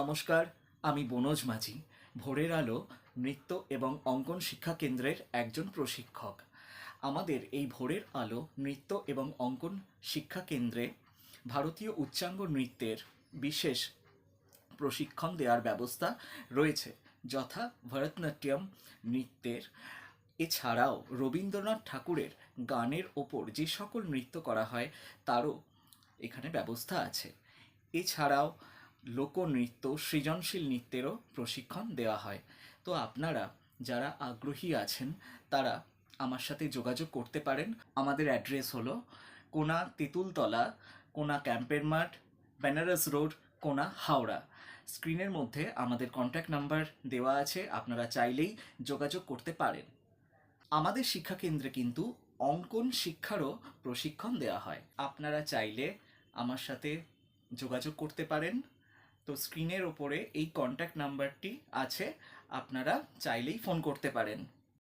নমস্কার, আমি বনোজ মাঝি, ভোরের আলো, নৃত্য এবং অঙ্কন শিক্ষা কেন্দ্রের একজন প্রশিক্ষক। আমাদের এই ভোরের আলো, নৃত্য এবং অঙ্কন শিক্ষা কেন্দ্রে ভারতীয় উচ্চাঙ্গ নৃত্যের বিশেষ প্রশিক্ষণ দেওয়ার ব্যবস্থা রয়েছে, যথা ভরতনাট্যম নৃত্যের। এছাড়াও রবীন্দ্রনাথ ঠাকুরের গানের ওপর যে সকল নৃত্য করা হয়, তারও এখানে ব্যবস্থা আছে। এছাড়াও লোকনৃত্য, সৃজনশীল নৃত্যেরও প্রশিক্ষণ দেওয়া হয়। তো আপনারা যারা আগ্রহী আছেন, তারা আমার সাথে যোগাযোগ করতে পারেন। আমাদের অ্যাড্রেস হলো কোনা তেঁতুলতলা, কোনা ক্যাম্পের মাঠ, বেনারস রোড, কোনা হাওড়া। স্ক্রিনের মধ্যে আমাদের কন্ট্যাক্ট নাম্বার দেওয়া আছে, আপনারা চাইলেই যোগাযোগ করতে পারেন। আমাদের শিক্ষা কেন্দ্রে কিন্তু অঙ্কন শিক্ষারও প্রশিক্ষণ দেওয়া হয়। আপনারা চাইলে আমার সাথে যোগাযোগ করতে পারেন। তো স্ক্রিনের ওপরে এই কন্ট্যাক্ট নাম্বারটি আছে আপনারা চাইলেই ফোন করতে পারেন।